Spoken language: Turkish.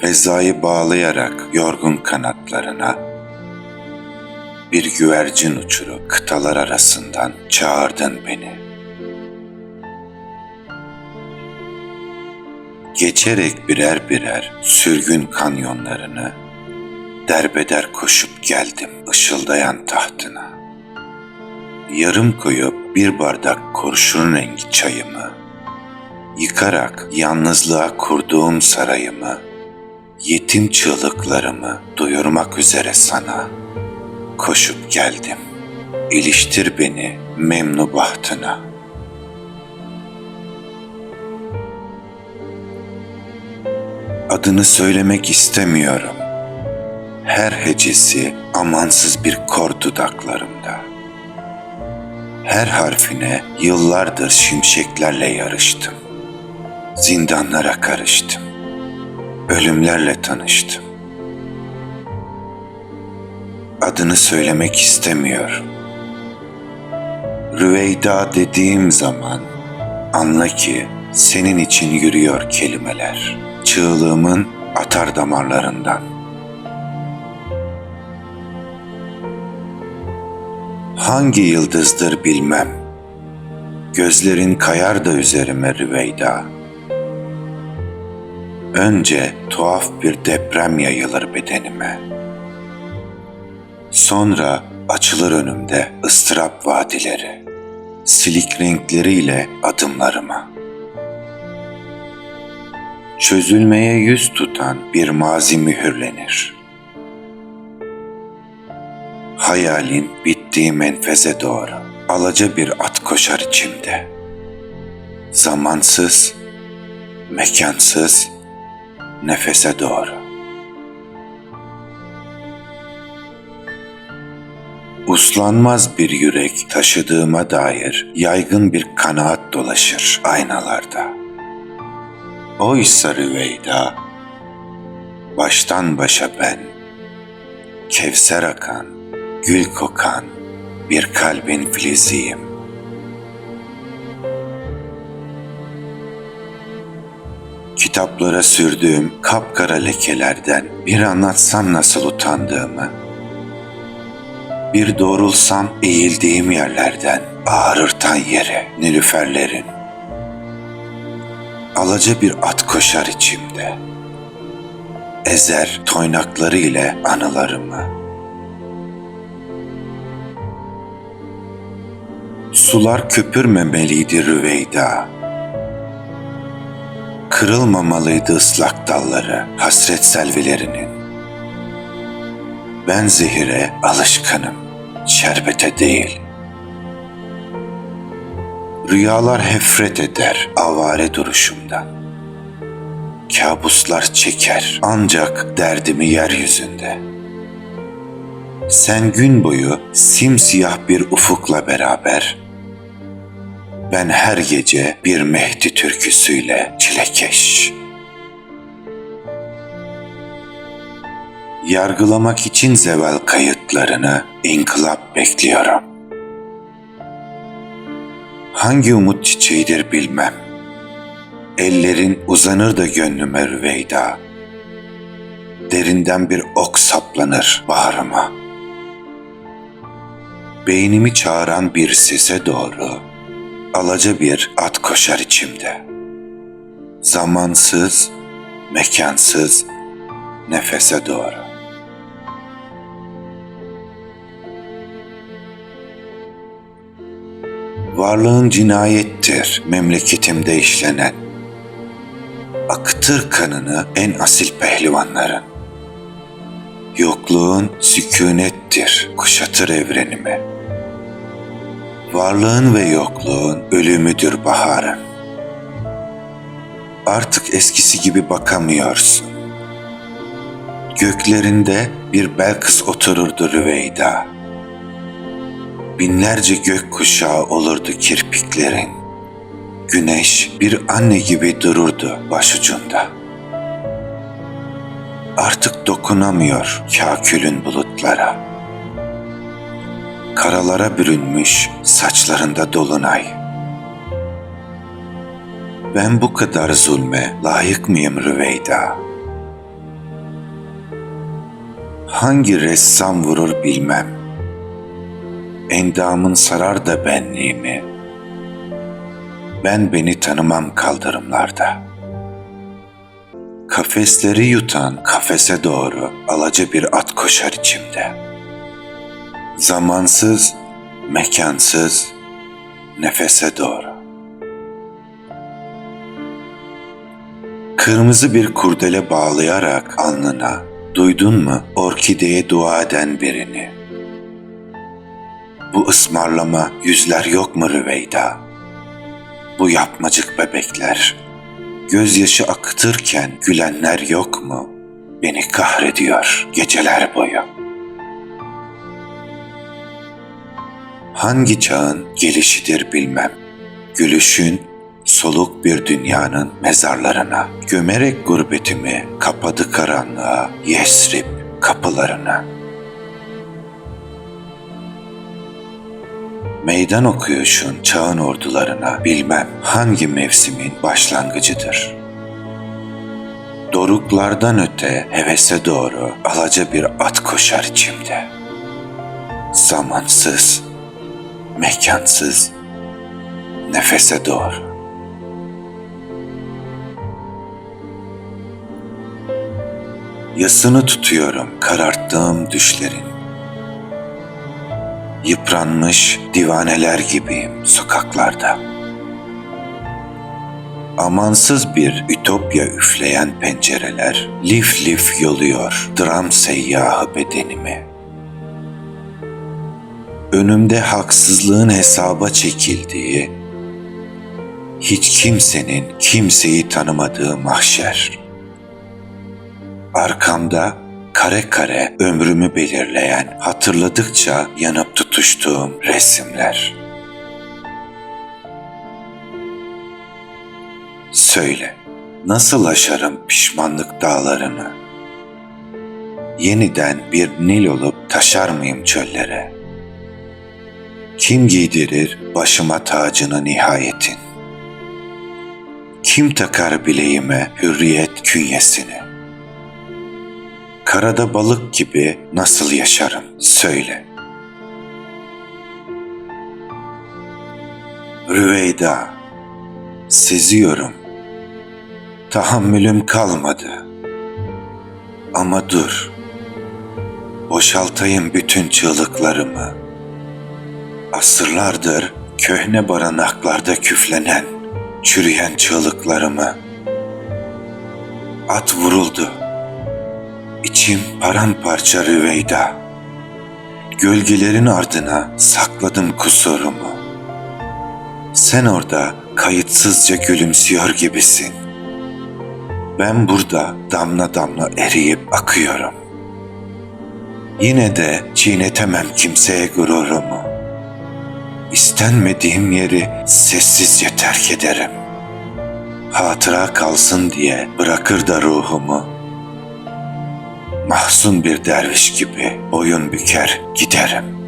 Fezayı bağlayarak yorgun kanatlarına bir güvercin uçuru kıtalar arasından çağırdın beni. Geçerek birer birer sürgün kanyonlarını derbeder koşup geldim ışıldayan tahtına. Yarım koyup bir bardak kurşun rengi çayımı, yıkarak yalnızlığa kurduğum sarayımı, yetim çığlıklarımı duyurmak üzere sana koşup geldim. İliştir beni memnu bahtına. Adını söylemek istemiyorum. Her hecesi amansız bir kor dudaklarımda. Her harfine yıllardır şimşeklerle yarıştım. Zindanlara karıştım. Ölümlerle tanıştım. Adını söylemek istemiyorum. Rüveyda dediğim zaman anla ki senin için yürüyor kelimeler. Çığlığımın atar damarlarından. Hangi yıldızdır bilmem. Gözlerin kayar da üzerime Rüveyda. Önce tuhaf bir deprem yayılır bedenime. Sonra açılır önümde ıstırap vadileri. Silik renkleriyle adımlarıma. Çözülmeye yüz tutan bir mazi mühürlenir. Hayalin bittiği menfeze doğru alaca bir at koşar içimde. Zamansız, mekansız, nefese doğru. Uslanmaz bir yürek taşıdığıma dair yaygın bir kanaat dolaşır aynalarda. Oysa Rüveyda, baştan başa ben, kevser akan, gül kokan bir kalbin filiziyim. Kitaplara sürdüğüm kapkara lekelerden bir anlatsam nasıl utandığımı, bir doğrulsam eğildiğim yerlerden ağrırtan yere nilüferlerin. Alaca bir at koşar içimde. Ezer toynakları ile anılarımı. Sular köpürmemeliydi Rüveyda. Kırılmamalıydı ıslak dalları, hasret selvilerinin. Ben zehire alışkanım, şerbete değil. Rüyalar hefret eder avare duruşumdan. Kabuslar çeker ancak derdimi yeryüzünde. Sen gün boyu simsiyah bir ufukla beraber, ben her gece bir Mehdi türküsüyle çilekeş.'' yargılamak için zeval kayıtlarını inkılap bekliyorum. Hangi umut çiçeğidir bilmem. Ellerin uzanır da gönlüme rüveyda. Derinden bir ok saplanır bağrıma. Beynimi çağıran bir sese doğru alaca bir at koşar içimde. Zamansız, mekansız, nefese doğru. Varlığın cinayettir memleketimde işlenen. Akıtır kanını en asil pehlivanların. Yokluğun sükunettir kuşatır evrenimi. Varlığın ve yokluğun ölümüdür baharın. Artık eskisi gibi bakamıyorsun. Göklerinde bir Belkıs otururdu Rüveyda binlerce gök kuşağı olurdu kirpiklerin. Güneş bir anne gibi dururdu başucunda. Artık dokunamıyor kakülün bulutlara. Karalara bürünmüş saçlarında dolunay. Ben bu kadar zulme layık mıyım Rüveyda? Hangi ressam vurur bilmem. Endamın sarar da benliğimi. Ben beni tanımam kaldırımlarda. Kafesleri yutan kafese doğru alaca bir at koşar içimde. Zamansız, mekansız, nefese doğru. Kırmızı bir kurdele bağlayarak alnına duydun mu orkideye dua eden birini? Bu ısmarlama yüzler yok mu Rüveyda? Bu yapmacık bebekler gözyaşı akıtırken gülenler yok mu? Beni kahrediyor geceler boyu. Hangi çağın gelişidir bilmem. Gülüşün soluk bir dünyanın mezarlarına. Gömerek gurbetimi kapadı karanlığa Yesrib kapılarına. Meydan okuyuşun çağın ordularına bilmem hangi mevsimin başlangıcıdır. Doruklardan öte hevese doğru alaca bir at koşar içimde. Zamansız, mekansız, nefese doğru. Yasını tutuyorum kararttığım düşlerin. Yıpranmış divaneler gibiyim sokaklarda. Amansız bir ütopya üfleyen pencereler lif lif yoluyor dram seyyahı bedenimi. Önümde haksızlığın hesaba çekildiği, hiç kimsenin kimseyi tanımadığı mahşer. Arkamda kare kare ömrümü belirleyen, hatırladıkça yanıp tutuştuğum resimler. Söyle, nasıl aşarım pişmanlık dağlarını? Yeniden bir Nil olup taşar mıyım çöllere? Kim giydirir başıma tacını nihayetin? Kim takar bileğime hürriyet künyesini? Karada balık gibi nasıl yaşarım söyle. Rüveyda, seziyorum. Tahammülüm kalmadı. Ama dur. Boşaltayım bütün çığlıklarımı. Asırlardır köhne barınaklarda küflenen, çürüyen çığlıklarımı. At vuruldu. İçim paramparça Rüveyda. Gölgelerin ardına sakladım kusurumu. Sen orada kayıtsızca gülümsüyor gibisin. Ben burada damla damla eriyip akıyorum. Yine de çiğnetemem kimseye gururumu. İstenmediğim yeri sessizce terk ederim. Hatıra kalsın diye bırakır da ruhumu. Mahzun bir derviş gibi boyun büker giderim.''